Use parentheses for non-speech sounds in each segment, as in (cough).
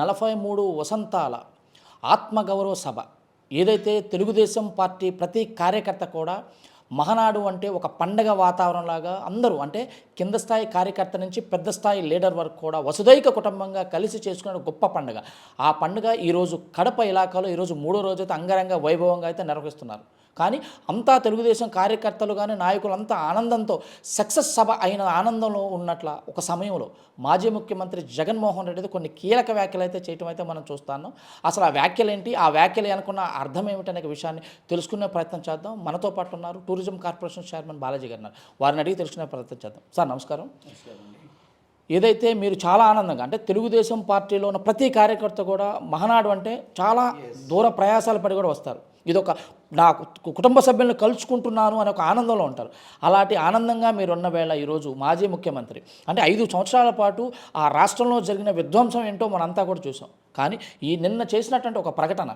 నలభై మూడు వసంతాల ఆత్మగౌరవ సభ. ఏదైతే తెలుగుదేశం పార్టీ ప్రతి కార్యకర్త కూడా మహనాడు అంటే ఒక పండగ వాతావరణంలాగా అందరూ అంటే కింద స్థాయి కార్యకర్త నుంచి పెద్ద స్థాయి లీడర్ వరకు కూడా వసుదైక కుటుంబంగా కలిసి చేసుకునే గొప్ప పండుగ. ఆ పండుగ ఈరోజు కడప ఇలాకాలో ఈరోజు మూడో రోజు అయితే అంగరంగ వైభవంగా అయితే నిర్వహిస్తున్నారు. కానీ అంతా తెలుగుదేశం కార్యకర్తలు కానీ నాయకులు అంతా ఆనందంతో సక్సెస్ సభ అయిన ఆనందంలో ఉన్నట్ల ఒక సమయంలో మాజీ ముఖ్యమంత్రి జగన్మోహన్ రెడ్డి అయితే కొన్ని కీలక వ్యాఖ్యలు అయితే చేయటం అయితే మనం చూస్తాను అసలు ఆ వ్యాఖ్యలు ఏంటి ఆ వ్యాఖ్యలు అనుకున్న అర్థం ఏమిటనే విషయాన్ని తెలుసుకునే ప్రయత్నం చేద్దాం. మనతో పాటు ఉన్నారు టూరిజం కార్పొరేషన్ చైర్మన్ బాలాజీ గారు వారిని అడిగి తెలుసుకునే ప్రయత్నం చేద్దాం. సార్ నమస్కారం. ఏదైతే మీరు చాలా ఆనందంగా అంటే తెలుగుదేశం పార్టీలో ఉన్న ప్రతి కార్యకర్త కూడా మహనాడు అంటే చాలా దూర ప్రయాసాలు పడి కూడా వస్తారు. ఇదొక నా కుటుంబ సభ్యులను కలుసుకుంటున్నాను అనే ఒక ఆనందంలో ఉంటారు. అలాంటి ఆనందంగా మీరున్న వేళ ఈరోజు మాజీ ముఖ్యమంత్రి అంటే ఐదు సంవత్సరాల పాటు ఆ రాష్ట్రంలో జరిగిన విధ్వంసం ఏంటో మనంతా కూడా చూసాం. కానీ ఈ నిన్న చేసినటువంటి ఒక ప్రకటన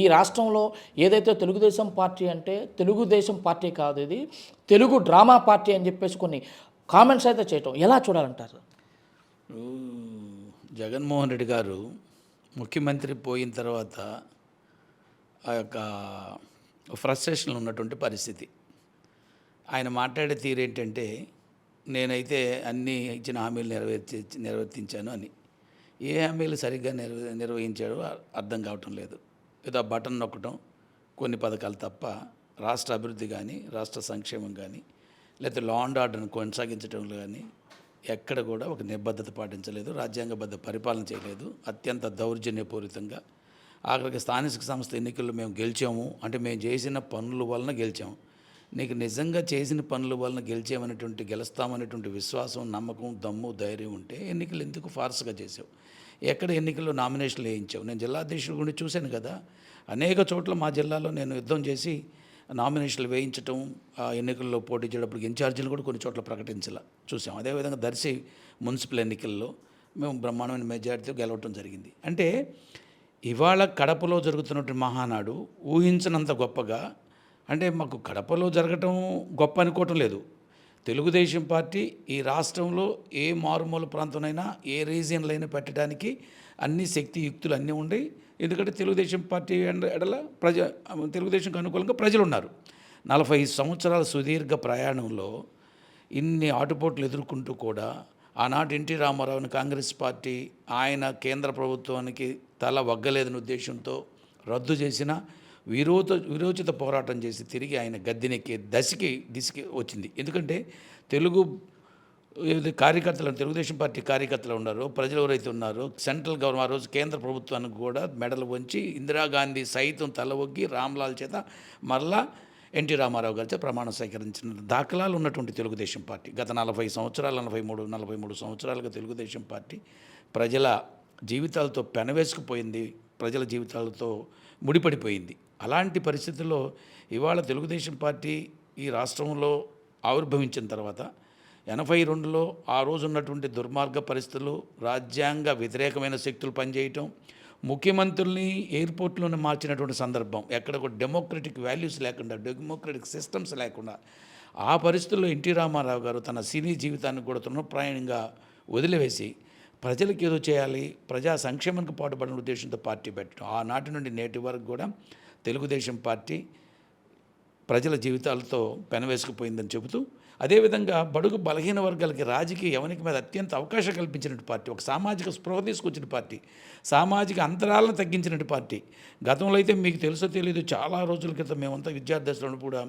ఈ రాష్ట్రంలో ఏదైతే తెలుగుదేశం పార్టీ అంటే తెలుగుదేశం పార్టీ కాదు ఇది తెలుగు డ్రామా పార్టీ అని చెప్పేసి కొన్ని కామెంట్స్ అయితే చేయటం. ఎలా చూడాలంటారు? జగన్మోహన్ రెడ్డి గారు ముఖ్యమంత్రి పోయిన తర్వాత ఆ యొక్క ఫ్రస్ట్రేషన్లో ఉన్నటువంటి పరిస్థితి. ఆయన మాట్లాడే తీరు ఏంటంటే నేనైతే అన్ని ఇచ్చిన హామీలు నెరవేర్చి నిర్వర్తించాను అని. ఏ హామీలు సరిగ్గా నిర్వ నిర్వహించాడో అర్థం కావటం లేదు. ఏదో ఆ బటన్ నొక్కటం కొన్ని పథకాలు తప్ప రాష్ట్ర అభివృద్ధి కానీ రాష్ట్ర సంక్షేమం కానీ లేకపోతే లా అండ్ ఆర్డర్ను కొనసాగించడంలో కానీ ఎక్కడ కూడా ఒక నిబద్ధత పాటించలేదు రాజ్యాంగబద్ధ పరిపాలన చేయలేదు అత్యంత దౌర్జన్యపూరితంగా ఆఖరికి స్థానిక సంస్థ ఎన్నికల్లో మేము గెలిచాము. అంటే మేము చేసిన పనుల వలన గెలిచాము నీకు నిజంగా చేసిన పనుల వలన గెలిచామనేటువంటి గెలుస్తామనేటువంటి విశ్వాసం నమ్మకం దమ్ము ధైర్యం ఉంటే ఎన్నికలు ఎందుకు ఫార్స్గా చేసావు ఎక్కడ ఎన్నికల్లో నామినేషన్లు వేయించావు? నేను జిల్లా అధ్యక్షుడు గురించి చూశాను కదా. అనేక చోట్ల మా జిల్లాలో నేను యుద్ధం చేసి నామినేషన్లు వేయించటం ఆ ఎన్నికల్లో పోటీ చేయడప్పుడు ఇన్ఛార్జీలు కూడా కొన్ని చోట్ల ప్రకటించాల చూసాం. అదేవిధంగా దర్శి మున్సిపల్ ఎన్నికల్లో మేము బ్రహ్మాండమైన మెజార్టీతో గెలవటం జరిగింది. అంటే ఇవాళ కడపలో జరుగుతున్నటువంటి మహానాడు ఊహించినంత గొప్పగా అంటే మాకు కడపలో జరగటం గొప్ప అనుకోవటం లేదు. తెలుగుదేశం పార్టీ ఈ రాష్ట్రంలో ఏ మారుమూల ప్రాంతంనైనా ఏ రీజియన్లో అయినా పెట్టడానికి అన్ని శక్తి యుక్తులు అన్నీ ఉండి ఎందుకంటే తెలుగుదేశం పార్టీ ఎడల ప్రజ తెలుగుదేశంకి అనుకూలంగా ప్రజలు ఉన్నారు నలభై సంవత్సరాల సుదీర్ఘ ప్రయాణంలో ఇన్ని ఆటుపోట్లు ఎదుర్కొంటూ కూడా ఆనాటి ఎన్టీ రామారావుని కాంగ్రెస్ పార్టీ ఆయన కేంద్ర ప్రభుత్వానికి తల వగ్గలేదని ఉద్దేశంతో రద్దు చేసిన విరోధ విరోచిత పోరాటం చేసి తిరిగి ఆయన గద్దెనెక్కి దశకి దిశకి వచ్చింది. ఎందుకంటే తెలుగు కార్యకర్తలు తెలుగుదేశం పార్టీ కార్యకర్తలు ఉన్నారు ప్రజలు ఎవరైతే ఉన్నారో సెంట్రల్ గవర్నమెంట్ ఆ రోజు కేంద్ర ప్రభుత్వానికి కూడా మెడలు వంచి ఇందిరాగాంధీ సైతం తల ఒగ్గి రామ్లాల్ చేత మరలా ఎన్టీ రామారావు గారితో ప్రమాణ స్వీకరించిన దాఖలాలు ఉన్నటువంటి తెలుగుదేశం పార్టీ. గత నలభై సంవత్సరాలు నలభై మూడు నలభై మూడు సంవత్సరాలుగా తెలుగుదేశం పార్టీ ప్రజల జీవితాలతో పెనవేసుకుపోయింది ప్రజల జీవితాలతో ముడిపడిపోయింది. అలాంటి పరిస్థితుల్లో ఇవాళ తెలుగుదేశం పార్టీ ఈ రాష్ట్రంలో ఆవిర్భవించిన తర్వాత ఎనభై రెండులో ఆ రోజు ఉన్నటువంటి దుర్మార్గ పరిస్థితులు రాజ్యాంగ వ్యతిరేకమైన శక్తులు పనిచేయటం ముఖ్యమంత్రుల్ని ఎయిర్పోర్ట్లోనే మార్చినటువంటి సందర్భం. ఎక్కడ ఒక డెమోక్రటిక్ వాల్యూస్ లేకుండా డెమోక్రటిక్ సిస్టమ్స్ లేకుండా ఆ పరిస్థితుల్లో ఎన్టీ రామారావు గారు తన సినీ జీవితాన్ని కూడా తృణప్రాయంగా వదిలివేసి ప్రజలకు ఏదో చేయాలి ప్రజా సంక్షేమానికి పాటుపడిన ఉద్దేశంతో పార్టీ పెట్టడం. ఆనాటి నుండి నేటి వరకు కూడా తెలుగుదేశం పార్టీ ప్రజల జీవితాలతో పెనవేసుకుపోయిందని చెబుతూ అదేవిధంగా బడుగు బలహీన వర్గాలకి రాజకీయ యవనికి మీద అత్యంత అవకాశం కల్పించినట్టు పార్టీ ఒక సామాజిక స్పృహ తీసుకొచ్చిన పార్టీ సామాజిక అంతరాలను తగ్గించినట్టు పార్టీ. గతంలో అయితే మీకు తెలుసో తెలియదు చాలా రోజుల క్రితం మేమంతా విద్యార్థులను కూడా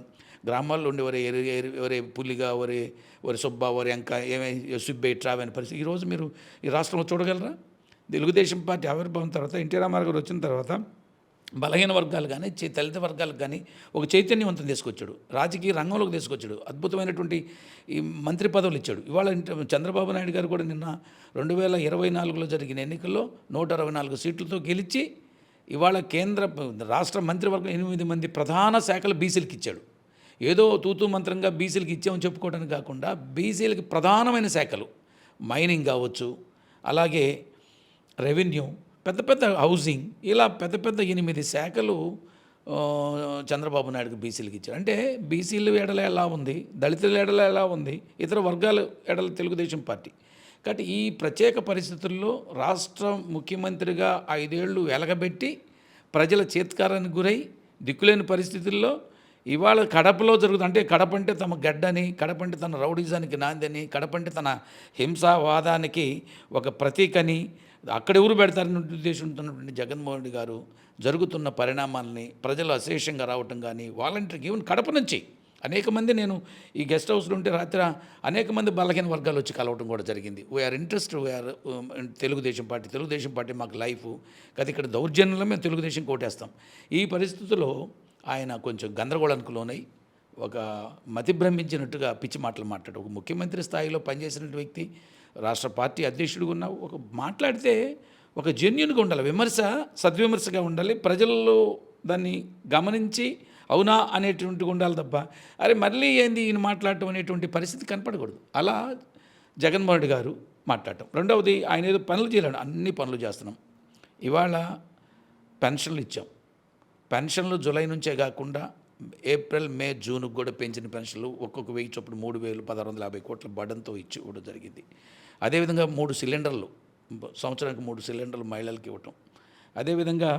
గ్రామాల్లో ఉండి వరే ఎరి ఎవరే పులిగా వరే వరే సుబ్బా వరే అంక ఏమే సుబ్బే ట్రావెల్ అనే పరిస్థితి. ఈరోజు మీరు ఈ రాష్ట్రంలో చూడగలరా? తెలుగుదేశం పార్టీ ఆవిర్భావం తర్వాత ఎన్టీ రామారావు గారు వచ్చిన తర్వాత బలహీన వర్గాలు కానీ చే- దళిత వర్గాలకు కానీ ఒక చైతన్యవంతం తీసుకొచ్చాడు. రాజకీయ రంగంలోకి తీసుకొచ్చాడు. అద్భుతమైనటువంటి ఈ మంత్రి పదవులు ఇచ్చాడు. ఇవాళ చంద్రబాబు నాయుడు గారు కూడా నిన్న రెండు వేల ఇరవై నాలుగులో జరిగిన ఎన్నికల్లో నూట అరవై నాలుగు సీట్లతో గెలిచి ఇవాళ కేంద్ర రాష్ట్ర మంత్రివర్గం ఎనిమిది మంది ప్రధాన శాఖలు బీసీలకు ఇచ్చాడు. ఏదో తూతూ మంత్రంగా బీసీలకు ఇచ్చామని చెప్పుకోవడానికి కాకుండా బీసీలకి ప్రధానమైన శాఖలు. మైనింగ్ కావచ్చు అలాగే రెవెన్యూ పెద్ద పెద్ద హౌసింగ్ ఇలా పెద్ద పెద్ద ఎనిమిది శాఖలు చంద్రబాబు నాయుడుకి బీసీలకు ఇచ్చారు. అంటే బీసీలు ఎడల ఎలా ఉంది? దళితుల ఎడల ఎలా ఉంది? ఇతర వర్గాల ఎడల తెలుగుదేశం పార్టీ. కాబట్టి ఈ ప్రత్యేక పరిస్థితుల్లో రాష్ట్ర ముఖ్యమంత్రిగా ఐదేళ్ళు వెలగబెట్టి ప్రజల చేత్కారానికి గురై దిక్కులేని పరిస్థితుల్లో ఇవాళ కడపలో జరుగుతుంది. అంటే కడప అంటే తమ గడ్డని కడప అంటే తన రౌడిజానికి నాందని కడప అంటే తన హింసావాదానికి ఒక ప్రతీకని అక్కడ ఎవరు పెడతారనే ఉద్దేశంతో ఉన్నటువంటి జగన్మోహన్ రెడ్డి గారు జరుగుతున్న పరిణామాలని ప్రజలు అశేషంగా రావటం కానీ వాలంటీర్కి ఈవెన్ కడప నుంచి అనేక మంది నేను ఈ గెస్ట్ హౌస్లో ఉంటే రాత్రి అనేక మంది బలహీన వర్గాలు వచ్చి కలవటం కూడా జరిగింది. We are interest we are Telugu Desam party Telugu Desam party మాకు లైఫ్ కదా ఇక్కడ దౌర్జన్యంలో మేము తెలుగుదేశం కోటేస్తాం. ఈ పరిస్థితుల్లో ఆయన కొంచెం గందరగోళానికి లోనై ఒక మతిభ్రమించినట్టుగా పిచ్చి మాటలు మాట్లాడు ఒక ముఖ్యమంత్రి స్థాయిలో పనిచేసిన వ్యక్తి రాష్ట్ర పార్టీ అధ్యక్షుడిగా ఉన్న ఒక మాట్లాడితే ఒక జెన్యున్గా ఉండాలి. విమర్శ సద్విమర్శగా ఉండాలి. ప్రజల్లో దాన్ని గమనించి అవునా అనేటువంటి ఉండాలి తప్ప అరే మళ్ళీ ఏంది ఈయన మాట్లాడటం అనేటువంటి పరిస్థితి కనపడకూడదు. అలా జగన్మోహన్ రెడ్డి గారు మాట్లాడటం. రెండవది ఆయన ఏదో పనులు చేయలేడు అన్ని పనులు చేస్తున్నాం. ఇవాళ పెన్షన్లు ఇచ్చాం. పెన్షన్లు జూలై నుంచే కాకుండా ఏప్రిల్ మే జూన్కి కూడా పెంచిన పెన్షన్లు ఒక్కొక్క వెయ్యి చొప్పున మూడు వేలు పదహారు వందల యాభై కోట్ల బడంతో ఇచ్చి ఇవ్వడం జరిగింది. అదేవిధంగా మూడు సిలిండర్లు సంవత్సరానికి మూడు సిలిండర్లు మహిళలకు ఇవ్వటం. అదేవిధంగా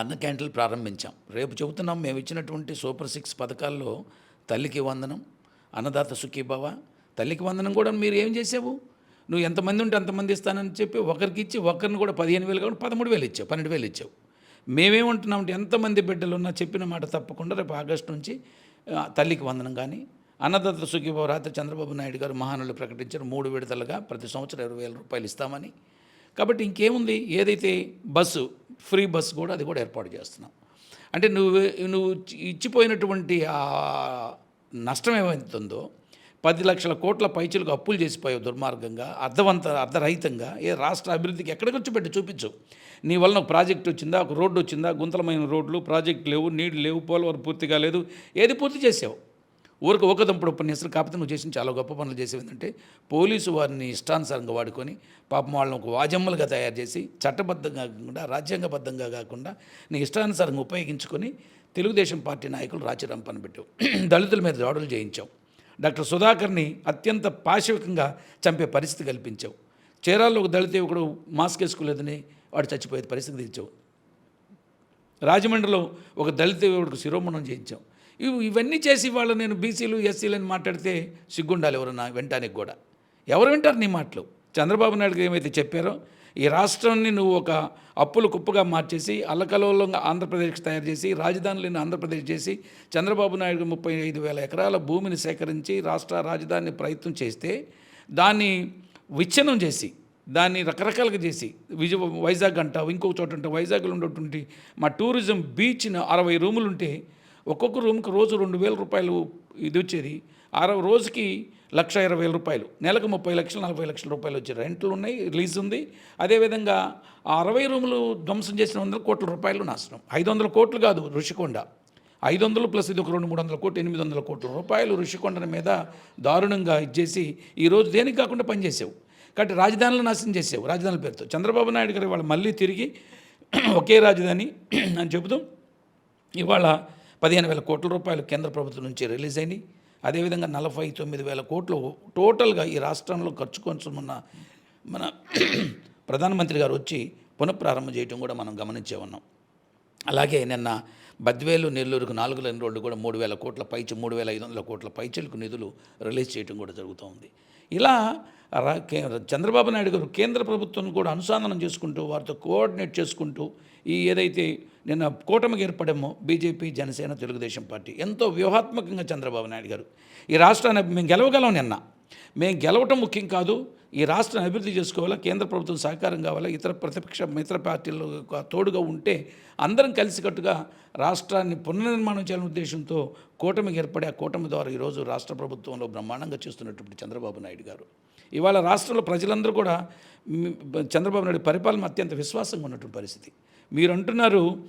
అన్న క్యాంటీన్లు ప్రారంభించాం. రేపు చెబుతున్నాం మేము ఇచ్చినటువంటి సూపర్ సిక్స్ పథకాల్లో తల్లికి వందనం అన్నదాత సుఖీభవ తల్లికి వందనం కూడా మీరు ఏం చేసావు? నువ్వు ఎంతమంది ఉంటే అంతమంది ఇస్తానని చెప్పి ఒకరికి ఇచ్చి ఒకరిని కూడా పదిహేను వేలు కాబట్టి పదమూడు వేలు ఇచ్చావు పన్నెండు వేలు ఇచ్చావు. మేమేమంటున్నామంటే ఎంతమంది బిడ్డలు ఉన్నా చెప్పిన మాట తప్పకుండా రేపు ఆగస్టు నుంచి తల్లికి వందనం కానీ అన్నదాత సుఖీభావ రాత్రి చంద్రబాబు నాయుడు గారు మహానులు ప్రకటించారు మూడు విడతలుగా ప్రతి సంవత్సరం ఇరవై వేల రూపాయలు ఇస్తామని. కాబట్టి ఇంకేముంది? ఏదైతే బస్సు ఫ్రీ బస్సు కూడా అది కూడా ఏర్పాటు చేస్తున్నాం. అంటే నువ్వు నువ్వు ఇచ్చిపోయినటువంటి ఆ నష్టం ఏమవుతుందో పది లక్షల కోట్ల పైచలకు అప్పులు చేసిపోయావు దుర్మార్గంగా అర్థవంత అర్ధరహితంగా ఏ రాష్ట్ర అభివృద్ధికి ఎక్కడ ఖర్చు పెట్టి చూపించు. నీ వలన ఒక ప్రాజెక్ట్ వచ్చిందా ఒక రోడ్డు వచ్చిందా గుంతలమైన రోడ్లు ప్రాజెక్ట్ లేవు నీళ్ళు లేవు పోలవరం పూర్తిగా లేదు ఏది పూర్తి చేసావు? ఊరికి ఒక దంపుడు ఉపన్యాసాలు కాకపోతే నువ్వు చేసిన చాలా గొప్ప పనులు చేసేవి ఏంటంటే పోలీసు వారిని ఇష్టానుసారంగా వాడుకొని పాపం వాళ్ళని ఒక వాజమ్మలుగా తయారు చేసి చట్టబద్ధంగా కాకుండా రాజ్యాంగబద్ధంగా కాకుండా నీ ఇష్టానుసారంగా ఉపయోగించుకొని తెలుగుదేశం పార్టీ నాయకులు రాచిరాం పెట్టావు. (clears throat) దళితుల మీద దాడులు చేయించావు. డాక్టర్ సుధాకర్ని అత్యంత పాశవికంగా చంపే పరిస్థితి కల్పించావు. చీరాల్లో ఒక దళిత ఒకడు మాస్క్ వేసుకోలేదని వాడు చచ్చిపోయే పరిస్థితి తెచ్చావు రాజమండ్రిలో ఒక దళిత యువకుడికి శిరోమణం చేయించాం ఇవి ఇవన్నీ చేసి వాళ్ళు నేను బీసీలు ఎస్సీలని మాట్లాడితే సిగ్గుండాలి ఎవరన్నా వినటానికి కూడా. ఎవరు వింటారు నీ మాటలు? చంద్రబాబు నాయుడు ఏమైతే చెప్పారో ఈ రాష్ట్రాన్ని నువ్వు ఒక అప్పుల కుప్పగా మార్చేసి అల్లకలోలంగా ఆంధ్రప్రదేశ్ తయారు చేసి రాజధానిని ఆంధ్రప్రదేశ్ చేసి చంద్రబాబు నాయుడు ముప్పై ఐదు వేల ఎకరాల భూమిని సేకరించి రాష్ట్ర రాజధానిని ప్రయత్నం చేస్తే దాన్ని విచ్ఛిన్నం చేసి దాన్ని రకరకాలుగా చేసి విజ వైజాగ్ అంటావు ఇంకొక చోట ఉంటావు వైజాగ్లో ఉన్నటువంటి మా టూరిజం బీచ్ని అరవై రూములు ఉంటే ఒక్కొక్క రూమ్కి రోజు రెండు వేల రూపాయలు ఇది వచ్చేది. అరవై రోజుకి లక్ష ఇరవై వేల రూపాయలు. నెలకు ముప్పై లక్షలు నలభై లక్షల రూపాయలు వచ్చే రెంట్లు ఉన్నాయి రిలీజ్ ఉంది. అదేవిధంగా ఆ అరవై రూములు ధ్వంసం చేసిన వందల కోట్ల రూపాయలు నాశనం. ఐదు వందల కోట్లు కాదు ఋషికొండ. ఐదు వందలు ప్లస్ ఇది ఒక రెండు మూడు వందల కోట్లు ఎనిమిది వందల కోట్ల రూపాయలు ఋషికొండ మీద దారుణంగా ఇచ్చేసి ఈరోజు దేనికి కాకుండా పనిచేసావు కాబట్టి రాజధానులు నాశనం చేసావు రాజధానుల పేరుతో. చంద్రబాబు నాయుడు గారు వాళ్ళు మళ్ళీ తిరిగి (clears throat) ఒకే రాజధాని (clears throat) అని చెబుతూ ఇవాళ పదిహేను వేల కోట్ల రూపాయలు కేంద్ర ప్రభుత్వం నుంచి రిలీజ్ అయినాయి. అదేవిధంగా నలభై తొమ్మిది వేల కోట్లు టోటల్గా ఈ రాష్ట్రంలో ఖర్చు కొంచెం ఉన్న మన ప్రధానమంత్రి గారు వచ్చి పునఃప్రారంభం చేయటం కూడా మనం గమనించే ఉన్నాం. అలాగే నిన్న బద్వేలు నెల్లూరుకు నాలుగు లేని రోడ్డు కూడా మూడు వేల కోట్ల పైచి మూడు వేల ఐదు వందల కోట్ల పైచలకు నిధులు రిలీజ్ చేయడం కూడా జరుగుతూ ఉంది ఇలా రా- కే- చంద్రబాబు నాయుడు గారు కేంద్ర ప్రభుత్వం కూడా అనుసంధానం చేసుకుంటూ వారితో కోఆర్డినేట్ చేసుకుంటూ ఈ ఏదైతే నిన్న కూటమికి ఏర్పడేమో బీజేపీ జనసేన తెలుగుదేశం పార్టీ ఎంతో వ్యూహాత్మకంగా చంద్రబాబు నాయుడు గారు. ఈ రాష్ట్రాన్ని మేము గెలవగలం నిన్న. మేము గెలవటం ముఖ్యం కాదు ఈ రాష్ట్రం అభివృద్ధి చేసుకోవాలా కేంద్ర ప్రభుత్వం సహకారం కావాలా ఇతర ప్రతిపక్ష మిత్ర పార్టీలు తోడుగా ఉంటే అందరం కలిసికట్టుగా రాష్ట్రాన్ని పునర్నిర్మాణం చేయాలనే ఉద్దేశంతో కూటమికి ఏర్పడే ఆ కూటమి ద్వారా ఈరోజు రాష్ట్ర ప్రభుత్వంలో బ్రహ్మాండంగా చేస్తున్నటువంటి చంద్రబాబు నాయుడు గారు. ఇవాళ రాష్ట్రంలో ప్రజలందరూ కూడా చంద్రబాబు నాయుడు పరిపాలన అత్యంత విశ్వాసంగా ఉన్నటువంటి పరిస్థితి. మీరు అంటున్నారు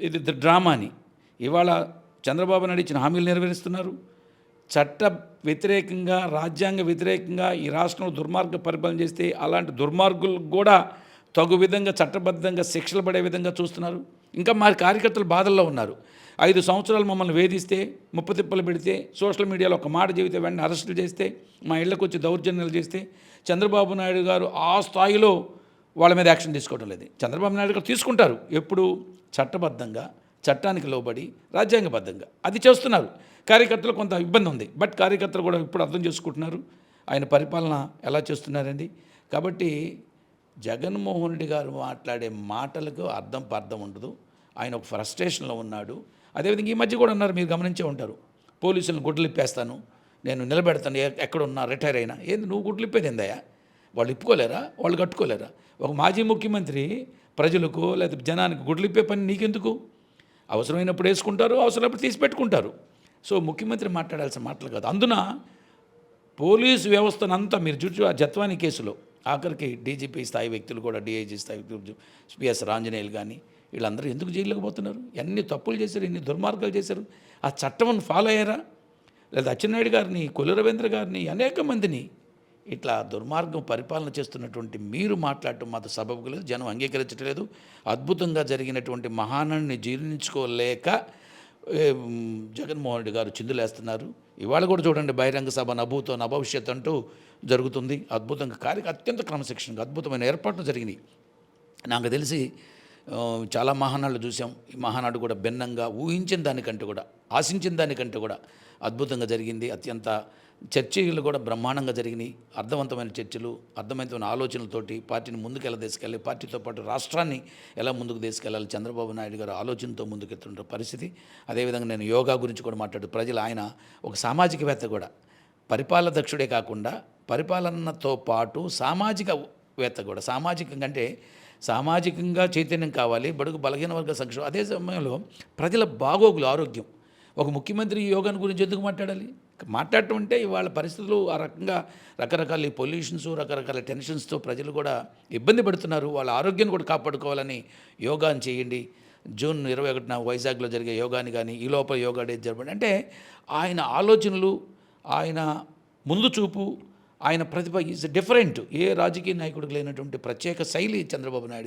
ఇది ద- డ్రామా అని ఇవాళ చంద్రబాబు నాయుడు ఇచ్చిన హామీలు నెరవేరుస్తున్నారు. చట్ట వ్యతిరేకంగా రాజ్యాంగ వ్యతిరేకంగా ఈ రాష్ట్రంలో దుర్మార్గ పరిపాలన చేస్తే అలాంటి దుర్మార్గులు కూడా తగు విధంగా చట్టబద్ధంగా శిక్షలు పడే విధంగా చూస్తున్నారు. ఇంకా మా కార్యకర్తలు బాధల్లో ఉన్నారు. ఐదు సంవత్సరాలు మమ్మల్ని వేధిస్తే ముప్పతిప్పలు పెడితే సోషల్ మీడియాలో ఒక మాట చెబితే వెంటనే అరెస్టులు చేస్తే మా ఇళ్ళకు వచ్చి దౌర్జన్యాలు చేస్తే చంద్రబాబు నాయుడు గారు ఆ స్థాయిలో వాళ్ళ మీద యాక్షన్ తీసుకోవడం లేదు. చంద్రబాబు నాయుడు గారు తీసుకుంటారు. ఎప్పుడు చట్టబద్ధంగా చట్టానికి లోబడి రాజ్యాంగబద్ధంగా అది చేస్తున్నారు. కార్యకర్తలు కొంత ఇబ్బంది ఉంది. బట్ కార్యకర్తలు కూడా ఇప్పుడు అర్థం చేసుకుంటున్నారు. ఆయన పరిపాలన ఎలా చేస్తున్నారండి కాబట్టి జగన్మోహన్ రెడ్డి గారు మాట్లాడే మాటలకు అర్థం పర్థం ఉండదు. ఆయన ఒక ఫ్రస్ట్రేషన్లో ఉన్నాడు. అదేవిధంగా ఈ మధ్య కూడా అన్నారు మీరు గమనించే ఉంటారు. పోలీసులను గుడ్లు ఇప్పేస్తాను నేను నిలబెడతాను. ఎక్కడున్నా ఎక్కడ ఉన్నా రిటైర్ అయినా. ఏంది నువ్వు గుడ్లు ఇప్పేది ఏందయ్యా? వాళ్ళు ఇప్పుకోలేరా? వాళ్ళు కట్టుకోలేరా? ఒక మాజీ ముఖ్యమంత్రి ప్రజలకు లేదా జనానికి గుడ్లు ఇప్పే పని నీకెందుకు? అవసరమైనప్పుడు వేసుకుంటారు. అవసరమైనప్పుడు తీసి పెట్టుకుంటారు సో ముఖ్యమంత్రి మాట్లాడాల్సిన మాటలు కాదు. అందున పోలీసు వ్యవస్థనంతా మీరు చూచు ఆ జత్వాని కేసులో ఆఖరికి డీజీపీ స్థాయి వ్యక్తులు కూడా డిఐజీ స్థాయి వ్యక్తులు పిఎస్ రాంజనేయులు కానీ వీళ్ళందరూ ఎందుకు జైల్లోకి పోతున్నారు? ఎన్ని తప్పులు చేశారు? ఎన్ని దుర్మార్గాలు చేశారు? ఆ చట్టం ఫాలో అయ్యారా? లేదా అచ్చెన్నాయుడు గారిని కొల్లు రవీంద్ర గారిని అనేక మందిని ఇట్లా దుర్మార్గం పరిపాలన చేస్తున్నటువంటి మీరు మాట్లాడటం మాత్రం సబబు లేదు జనం అంగీకరించట్లేదు. అద్భుతంగా జరిగినటువంటి మహానాన్ని జీర్ణించుకోలేక జగన్మోహన్ రెడ్డి గారు చిందులేస్తున్నారు. ఇవాళ కూడా చూడండి బహిరంగ సభ నభూతో నభవిష్యత్ అంటూ జరుగుతుంది. అద్భుతంగా కార్య అత్యంత క్రమశిక్షణగా అద్భుతమైన ఏర్పాట్లు జరిగినాయి. నాకు తెలిసి చాలా మహానాళ్ళు చూసాం. ఈ మహానాడు కూడా భిన్నంగా ఊహించిన దానికంటే కూడా ఆశించిన దానికంటే కూడా అద్భుతంగా జరిగింది. అత్యంత చర్చలు కూడా బ్రహ్మాండంగా జరిగినాయి. అర్థవంతమైన చర్చలు అర్థవంతమైన ఆలోచనలతోటి పార్టీని ముందుకు ఎలా తీసుకెళ్ళాలి పార్టీతో పాటు రాష్ట్రాన్ని ఎలా ముందుకు తీసుకెళ్ళాలి చంద్రబాబు నాయుడు గారు ఆలోచనతో ముందుకెళ్తున్న పరిస్థితి. అదేవిధంగా నేను యోగా గురించి కూడా మాట్లాడు ప్రజలు ఆయన ఒక సామాజికవేత్త కూడా. పరిపాలన దక్షుడే కాకుండా పరిపాలనతో పాటు సామాజికవేత్త కూడా. సామాజికంగా అంటే సామాజికంగా చైతన్యం కావాలి బడుగు బలహీన వర్గ సంక్షేమం అదే సమయంలో ప్రజల బాగోగులు ఆరోగ్యం. ఒక ముఖ్యమంత్రి యోగాని యోగాన్ని గురించి ఎందుకు మాట్లాడాలి? మాట్లాడటం అంటే ఇవాళ పరిస్థితులు ఆ రకంగా రకరకాల పొల్యూషన్స్ రకరకాల టెన్షన్స్తో ప్రజలు కూడా ఇబ్బంది పడుతున్నారు. వాళ్ళ ఆరోగ్యాన్ని కూడా కాపాడుకోవాలని యోగాని చేయండి. జూన్ ఇరవై ఒకటిన వైజాగ్లో జరిగే యోగాని కానీ ఈ లోపల యోగా డే జరపండి అంటే ఆయన ఆలోచనలు ఆయన ముందు చూపు ఆయన ప్రతిభ ఈజ్ డిఫరెంట్. ఏ రాజకీయ నాయకుడికి లేనటువంటి ప్రత్యేక శైలి చంద్రబాబు నాయుడు